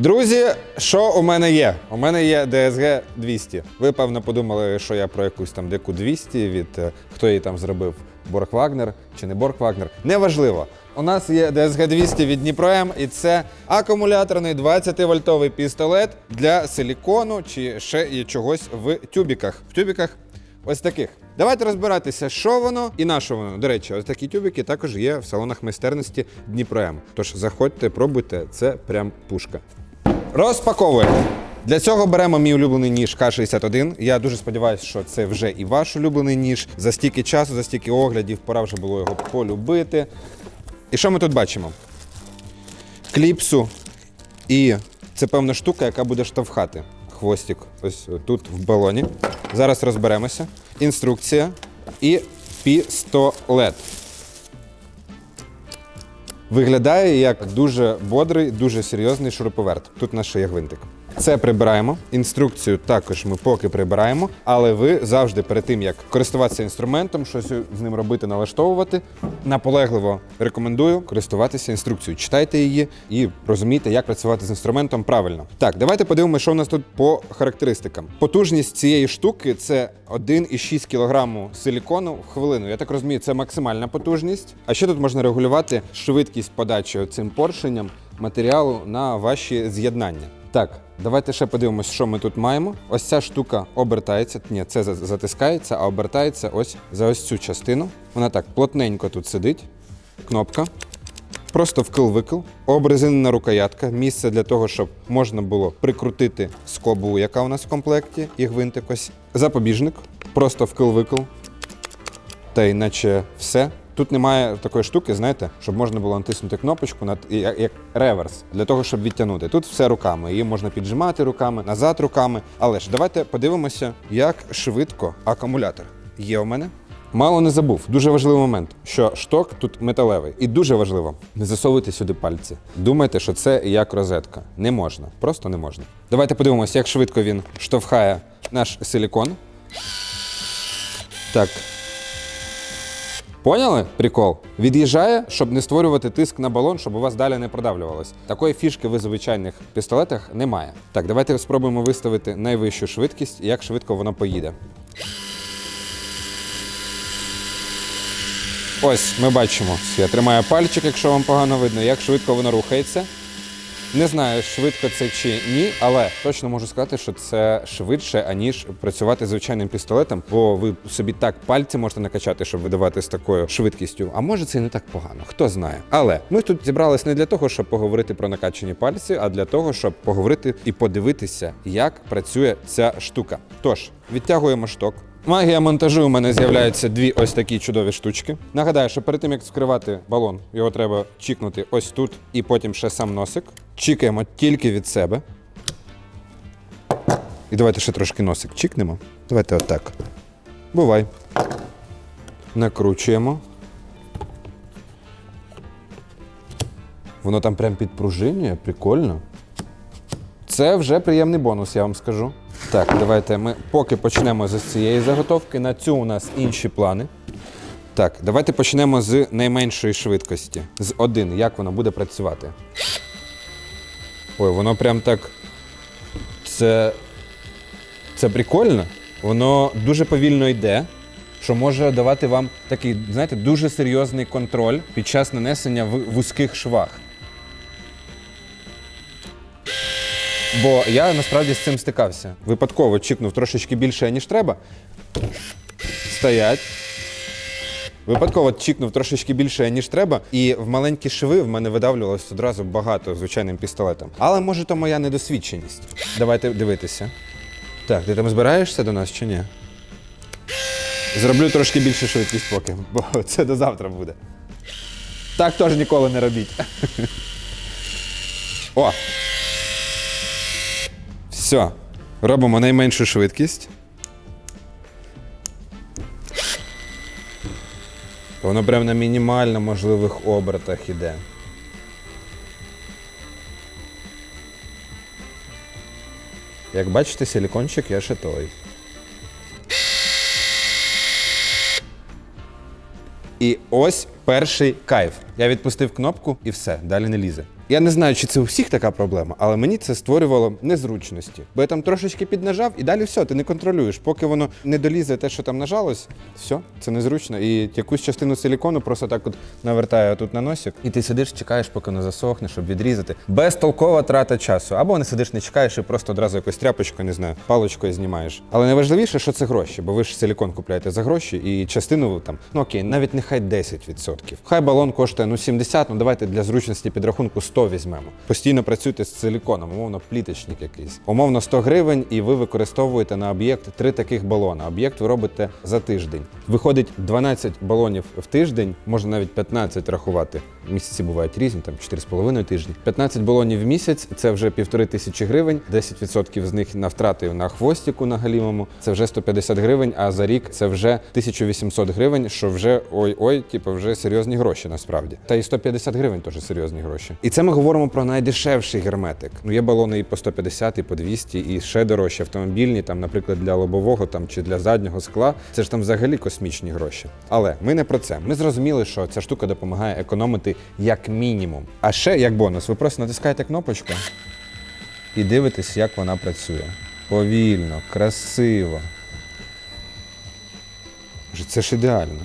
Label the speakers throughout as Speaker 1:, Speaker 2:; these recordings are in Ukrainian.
Speaker 1: Друзі, що у мене є? У мене є DSG 200. Ви певно подумали, що я про якусь там деку 200 від е, хто її там зробив Борг Вагнер чи не Борг Вагнер. Неважливо. У нас є DSG 200 від Дніпро М, і це акумуляторний 20-вольтовий пістолет для силікону чи ще і чогось в тюбіках. В тюбіках ось таких. Давайте розбиратися, що воно і на що воно. До речі, ось такі тюбики також є в салонах майстерності Дніпро М. Тож заходьте, пробуйте, це прям пушка. Розпаковуємо. Для цього беремо мій улюблений ніж К-61. Я дуже сподіваюся, що це вже і ваш улюблений ніж. За стільки часу, за стільки оглядів, пора вже було його полюбити. І що ми тут бачимо? Кліпсу. І це певна штука, яка буде штовхати хвостик ось тут в балоні. Зараз розберемося. Інструкція і пістолет. Виглядає як дуже бодрий, дуже серйозний шуруповерт. Тут наш є гвинтик. Це прибираємо. Інструкцію також ми поки прибираємо, але ви завжди перед тим, як користуватися інструментом, щось з ним робити, налаштовувати, наполегливо рекомендую користуватися інструкцією. Читайте її і розумійте, як працювати з інструментом правильно. Так, давайте подивимося, що у нас тут по характеристикам. Потужність цієї штуки це 1,6 кг силікону в хвилину. Я так розумію, це максимальна потужність. А ще тут можна регулювати швидкість подачі цим поршенням матеріалу на ваші з'єднання. Так, давайте ще подивимося, що ми тут маємо. Ось ця штука обертається. Ні, це затискається, а обертається ось за ось цю частину. Вона так плотненько тут сидить. Кнопка. Просто вкил-викил, обрезинена рукоятка, місце для того, щоб можна було прикрутити скобу, яка у нас в комплекті, і гвинтик ось. Запобіжник, просто вкил-викил. Та й наче все. Тут немає такої штуки, знаєте, щоб можна було натиснути кнопочку над як, як реверс для того, щоб відтягнути. Тут все руками. Її можна піджимати руками, назад руками. Але ж давайте подивимося, як швидко акумулятор є у мене. Мало не забув. Дуже важливий момент, що шток тут металевий. І дуже важливо, не засовуйте сюди пальці. Думайте, що це як розетка. Не можна, просто не можна. Давайте подивимося, як швидко він штовхає наш силікон. Так, Поняли? Прикол. Від'їжджає, щоб не створювати тиск на балон, щоб у вас далі не продавлювалось. Такої фішки в звичайних пістолетах немає. Так, давайте спробуємо виставити найвищу швидкість і як швидко воно поїде. Ось ми бачимо. Я тримаю пальчик, якщо вам погано видно, як швидко воно рухається. Не знаю, швидко це чи ні, але точно можу сказати, що це швидше, аніж працювати звичайним пістолетом, бо ви собі так пальці можете накачати, щоб видавати з такою швидкістю. А може це і не так погано, хто знає. Але ми тут зібрались не для того, щоб поговорити про накачані пальці, а для того, щоб поговорити і подивитися, як працює ця штука. Тож, відтягуємо шток. Магія монтажу у мене з'являються дві ось такі чудові штучки. Нагадаю, що перед тим як вскривати балон, його треба чікнути ось тут і потім ще сам носик. Чікаємо тільки від себе. І давайте ще трошки носик чікнемо. Давайте отак. Бувай. Накручуємо. Воно там прям підпружинює, прикольно. Це вже приємний бонус, я вам скажу. Так, давайте ми поки почнемо з цієї заготовки. На цю у нас інші плани. Так, давайте почнемо з найменшої швидкості. З 1, як воно буде працювати. Ой, воно прям так. Це. Це прикольно. Воно дуже повільно йде, що може давати вам такий, знаєте, дуже серйозний контроль під час нанесення в вузьких швах. Бо я насправді з цим стикався. Випадково чікнув трошечки більше, ніж треба. Стоять. Випадково чікнув трошечки більше, ніж треба, і в маленькі шви в мене видавлювалося одразу багато звичайним пістолетом. Але може то моя недосвідченість. Давайте дивитися. Так, ти там збираєшся до нас чи ні? Зроблю трошки більше швидкість поки, бо це до завтра буде. Так теж ніколи не робіть. О! Все. Робимо найменшу швидкість. Воно прям на мінімально можливих обертах іде. Як бачите, силікончик я ще той. І ось перший кайф. Я відпустив кнопку і все, далі не лізе. Я не знаю, чи це у всіх така проблема, але мені це створювало незручності. Бо я там трошечки піднажав, і далі все, ти не контролюєш. Поки воно не долізе те, що там нажалось, все, це незручно. І якусь частину силікону просто так от навертає тут на носик. І ти сидиш, чекаєш, поки воно засохне, щоб відрізати. Безтолкова трата часу. Або не сидиш, не чекаєш і просто одразу якось тряпочкою, не знаю, паличкою знімаєш. Але найважливіше, що це гроші, бо ви ж силікон купляєте за гроші, і частину там, ну окей, навіть нехай 10%. Хай балон коштує ну 70, ну давайте для зручності підрахунку 100 візьмемо. Постійно працюйте з силіконом, умовно, пліточник якийсь. Умовно 100 гривень, і ви використовуєте на об'єкт три таких балона. Об'єкт ви робите за тиждень. Виходить 12 балонів в тиждень, можна навіть 15 рахувати. Місяці бувають різні, там 4,5 тижні. 15 балонів в місяць це вже півтори тисячі гривень, 10% з них на втрати на хвостіку на галімому, це вже 150 гривень, а за рік це вже 1800 гривень, що вже ой-ой, типу, вже серйозні гроші насправді. Та і 150 гривень теж серйозні гроші. І це ми говоримо про найдешевший герметик. Ну є балони і по 150, і по 200, і ще дорожчі автомобільні, там, наприклад, для лобового там чи для заднього скла. Це ж там взагалі космічні гроші. Але ми не про це. Ми зрозуміли, що ця штука допомагає економити як мінімум. А ще як бонус, ви просто натискаєте кнопочку і дивитесь, як вона працює. Повільно, красиво. Це ж ідеально.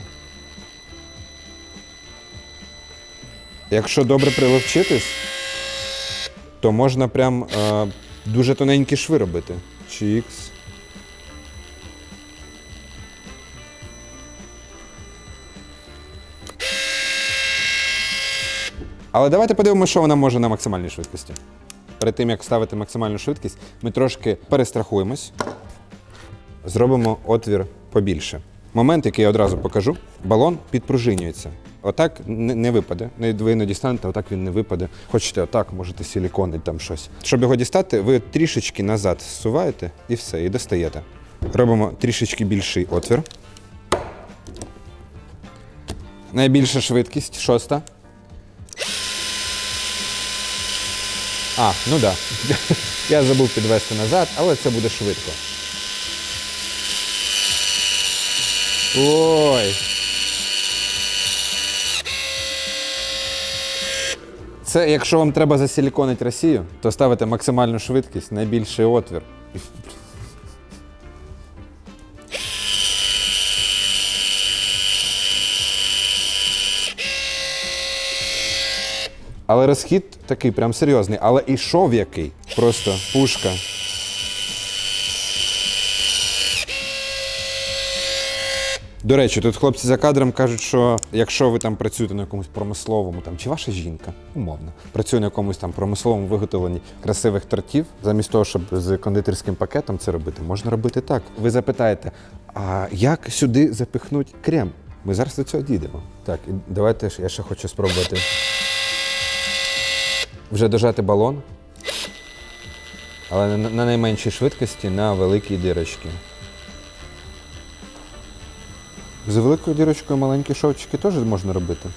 Speaker 1: Якщо добре приловчитись, то можна прям е, дуже тоненькі шви робити. Чікс. Але давайте подивимося, що вона може на максимальній швидкості. Перед тим, як ставити максимальну швидкість, ми трошки перестрахуємось, зробимо отвір побільше. Момент, який я одразу покажу, балон підпружинюється. Отак не, не випаде. Не- Ви іноді станете, отак він не випаде. Хочете отак, можете силіконити там щось. Щоб його дістати, ви трішечки назад зсуваєте і все, і достаєте. Робимо трішечки більший отвір. Найбільша швидкість, шоста. А, ну так. Да. Я забув підвести назад, але це буде швидко. Ой. Це якщо вам треба засіліконити Росію, то ставите максимальну швидкість, найбільший отвір. Але розхід такий прям серйозний. Але і шов який. Просто пушка. До речі, тут хлопці за кадром кажуть, що якщо ви там працюєте на якомусь промисловому, там чи ваша жінка, умовно, працює на якомусь там промисловому виготовленні красивих тортів, замість того, щоб з кондитерським пакетом це робити, можна робити так. Ви запитаєте, а як сюди запихнуть крем? Ми зараз до цього дійдемо. Так, і давайте я ще хочу спробувати вже дожати балон, але на, на найменшій швидкості на великій дирочці. З великою дірочкою маленькі шовчики теж можна робити.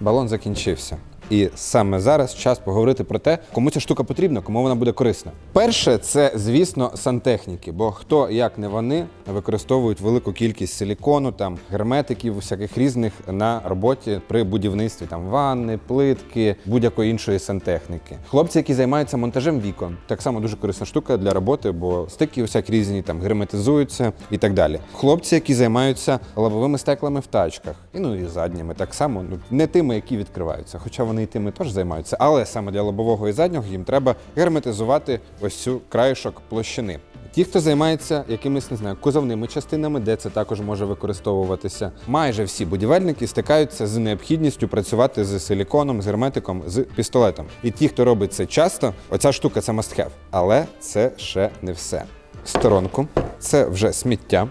Speaker 1: Балон закінчився. І саме зараз час поговорити про те, кому ця штука потрібна, кому вона буде корисна. Перше, це, звісно, сантехніки, бо хто як не вони використовують велику кількість силікону, там герметиків, всяких різних на роботі при будівництві там ванни, плитки, будь-якої іншої сантехніки. Хлопці, які займаються монтажем вікон, так само дуже корисна штука для роботи, бо стики всякі різні там герметизуються і так далі. Хлопці, які займаються лобовими стеклами в тачках, і ну і задніми, так само, ну не тими, які відкриваються, хоча вони і тими теж займаються. Але саме для лобового і заднього їм треба герметизувати ось цю краєшок площини. Ті, хто займається якимись не знаю, кузовними частинами, де це також може використовуватися, майже всі будівельники стикаються з необхідністю працювати з силіконом, з герметиком, з пістолетом. І ті, хто робить це часто, оця штука це must have. Але це ще не все. Сторонку це вже сміття.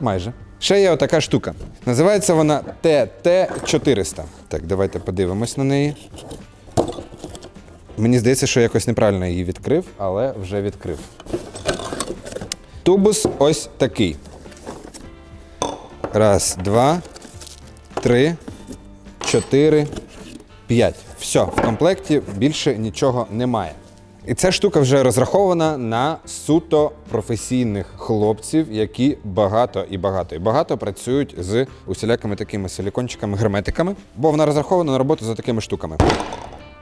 Speaker 1: Майже. Ще є отака штука. Називається вона ТТ-400. Так, давайте подивимось на неї. Мені здається, що якось неправильно її відкрив, але вже відкрив. Тубус ось такий. Раз, два, три, чотири, п'ять. Все, в комплекті більше нічого немає. І ця штука вже розрахована на суто професійних хлопців, які багато і багато і багато працюють з усілякими такими силікончиками, герметиками, бо вона розрахована на роботу за такими штуками.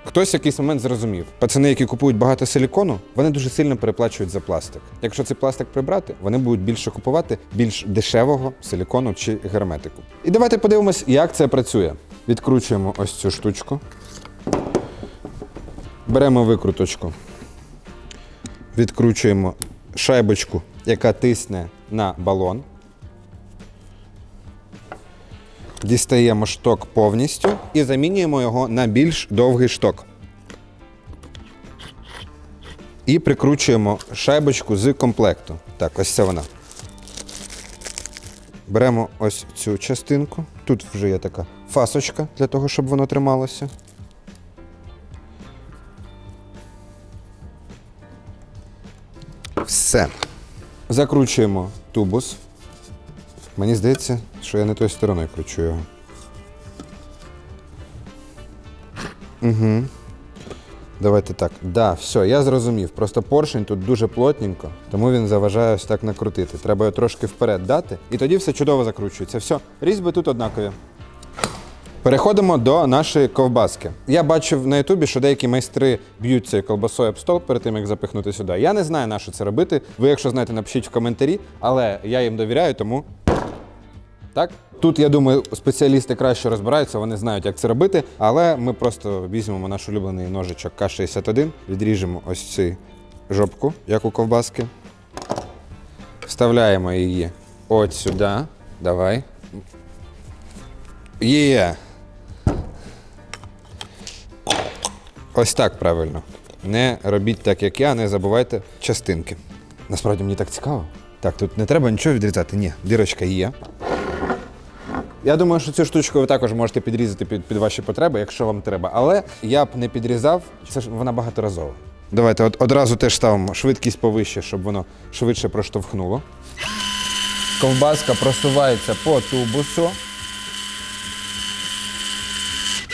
Speaker 1: Хтось в якийсь момент зрозумів, пацани, які купують багато силікону, вони дуже сильно переплачують за пластик. Якщо цей пластик прибрати, вони будуть більше купувати більш дешевого силікону чи герметику. І давайте подивимось, як це працює. Відкручуємо ось цю штучку. Беремо викруточку. Відкручуємо шайбочку, яка тисне на балон. Дістаємо шток повністю і замінюємо його на більш довгий шток. І прикручуємо шайбочку з комплекту. Так, ось це вона. Беремо ось цю частинку. Тут вже є така фасочка для того, щоб воно трималося. Все. Закручуємо тубус. Мені здається, що я не тою стороною кручу його. Угу. Давайте так. Да, все, я зрозумів. Просто поршень тут дуже плотненько, тому він заважає ось так накрутити. Треба його трошки вперед дати, і тоді все чудово закручується. Все, різьби тут однакові. Переходимо до нашої ковбаски. Я бачив на Ютубі, що деякі майстри б'ють цією колбасою об стол перед тим, як запихнути сюди. Я не знаю, на що це робити. Ви, якщо знаєте, напишіть в коментарі, але я їм довіряю, тому. Так? Тут, я думаю, спеціалісти краще розбираються, вони знають, як це робити. Але ми просто візьмемо наш улюблений ножичок К-61, відріжемо ось цю жопку, як у ковбаски. Вставляємо її от сюди. Давай. Є. Ось так правильно. Не робіть так, як я, не забувайте частинки. Насправді мені так цікаво. Так, тут не треба нічого відрізати. Ні, дірочка є. Я думаю, що цю штучку ви також можете підрізати під, під ваші потреби, якщо вам треба. Але я б не підрізав, це ж вона багаторазова. Давайте от, одразу теж ставимо швидкість повище, щоб воно швидше проштовхнуло. Ковбаска просувається по тубусу.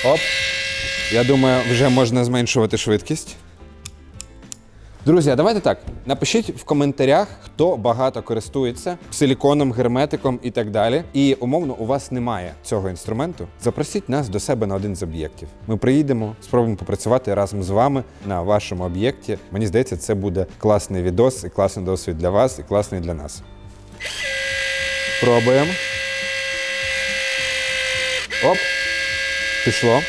Speaker 1: Оп. Я думаю, вже можна зменшувати швидкість. Друзі, а давайте так. Напишіть в коментарях, хто багато користується силіконом, герметиком і так далі. І умовно у вас немає цього інструменту. Запросіть нас до себе на один з об'єктів. Ми приїдемо, спробуємо попрацювати разом з вами на вашому об'єкті. Мені здається, це буде класний відос і класний досвід для вас, і класний для нас. Пробуємо. Оп. Пішло.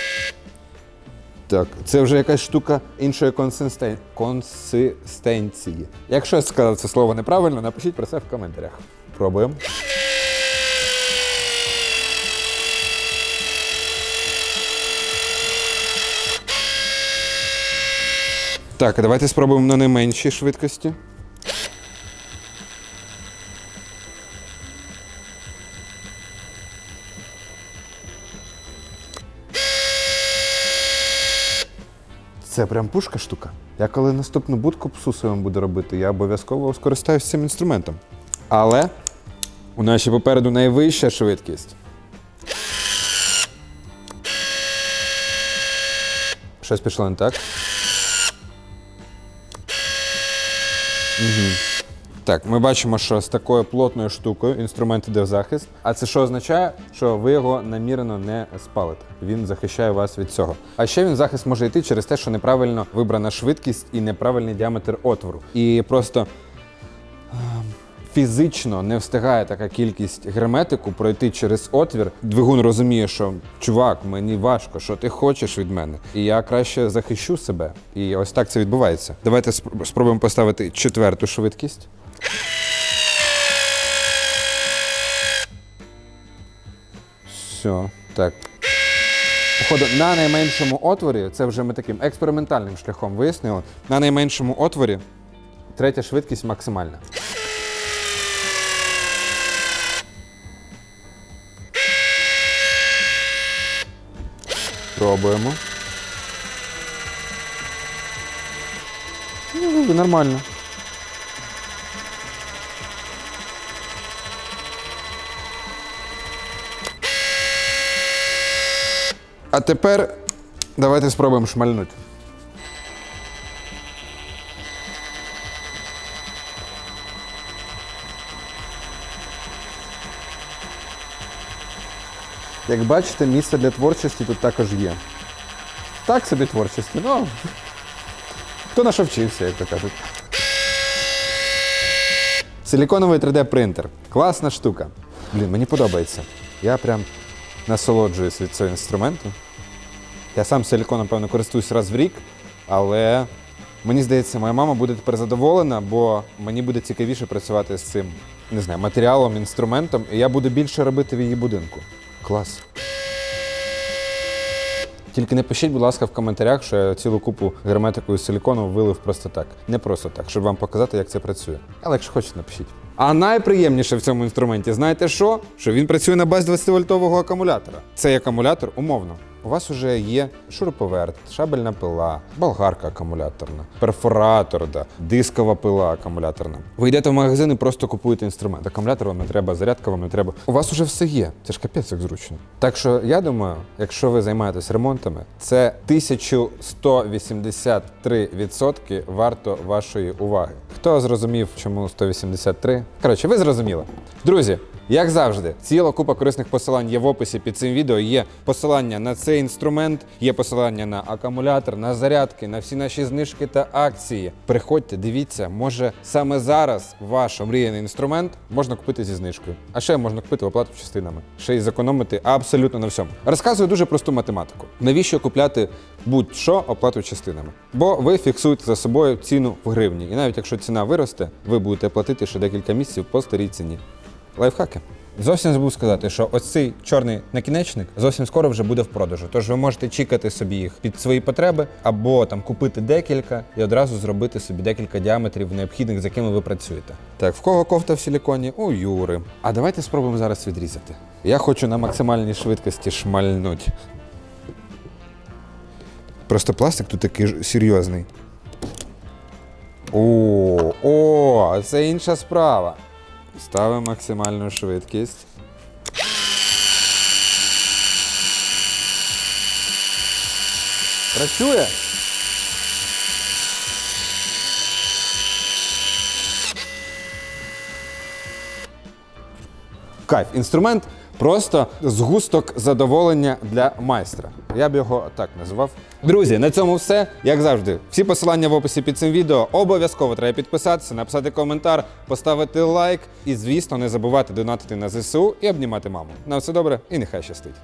Speaker 1: Так, це вже якась штука іншої консистен... консистенції. Якщо я сказав це слово неправильно, напишіть про це в коментарях. Пробуємо. Так, давайте спробуємо на найменшій швидкості. Це прям пушка штука. Я коли наступну будку псу своєму буду робити, я обов'язково скористаюся цим інструментом. Але у нас ще попереду найвища швидкість. Щось пішло не так. Угу. Так, ми бачимо, що з такою плотною штукою інструмент іде в захист. А це що означає, що ви його намірено не спалите. Він захищає вас від цього. А ще він захист може йти через те, що неправильно вибрана швидкість і неправильний діаметр отвору. І просто ем, фізично не встигає така кількість герметику пройти через отвір. Двигун розуміє, що чувак, мені важко, що ти хочеш від мене. І я краще захищу себе. І ось так це відбувається. Давайте спр- спробуємо поставити четверту швидкість. Все, так. Походу, на найменшому отворі, це вже ми таким експериментальним шляхом вияснили. На найменшому отворі третя швидкість максимальна. Пробуємо. Ну, нормально. А тепер давайте спробуємо шмальнути. Як бачите, місце для творчості тут також є. Так собі творчості, ну хто на вчився, як то кажуть. Силіконовий 3D-принтер. Класна штука. Блін, мені подобається. Я прям насолоджуюсь від цього інструменту. Я сам силіконом, певно, користуюсь раз в рік, але мені здається, моя мама буде тепер задоволена, бо мені буде цікавіше працювати з цим не знаю, матеріалом, інструментом, і я буду більше робити в її будинку. Клас. Тільки не пишіть, будь ласка, в коментарях, що я цілу купу герметику із силікону вилив просто так. Не просто так, щоб вам показати, як це працює. Але якщо хочете, напишіть. А найприємніше в цьому інструменті, знаєте що? Що він працює на базі 20-вольтового акумулятора. Цей акумулятор умовно. У вас вже є шуруповерт, шабельна пила, болгарка акумуляторна, перфоратор, да, дискова пила акумуляторна. Ви йдете в магазин і просто купуєте інструмент. Акумулятор вам не треба, зарядка вам не треба. У вас вже все є. Це ж капець як зручно. Так що я думаю, якщо ви займаєтесь ремонтами, це 1183% варто вашої уваги. Хто зрозумів, чому 183? Коротше, ви зрозуміли. Друзі, як завжди, ціла купа корисних посилань є в описі під цим відео. Є посилання на цей інструмент, є посилання на акумулятор, на зарядки, на всі наші знижки та акції. Приходьте, дивіться, може саме зараз ваш омріяний інструмент можна купити зі знижкою. А ще можна купити в оплату частинами. Ще й зекономити абсолютно на всьому. Розказую дуже просту математику. Навіщо купляти будь-що оплату частинами? Бо ви фіксуєте за собою ціну в гривні. І навіть якщо ціна виросте, ви будете платити ще декілька місяців по старій ціні. Лайфхаки. Зовсім забув сказати, що ось цей чорний накінечник зовсім скоро вже буде в продажу. Тож ви можете чекати собі їх під свої потреби, або там купити декілька і одразу зробити собі декілька діаметрів необхідних, з якими ви працюєте. Так, в кого кофта в силіконі? У Юри. А давайте спробуємо зараз відрізати. Я хочу на максимальній швидкості шмальнуть. Просто пластик тут такий серйозний. О, о, це інша справа. Ставимо максимальну швидкість. Працює. Кайф. Інструмент просто згусток задоволення для майстра. Я б його так назвав. Друзі, на цьому все. Як завжди, всі посилання в описі під цим відео. Обов'язково треба підписатися, написати коментар, поставити лайк і, звісно, не забувати донатити на ЗСУ і обнімати маму. На все добре і нехай щастить.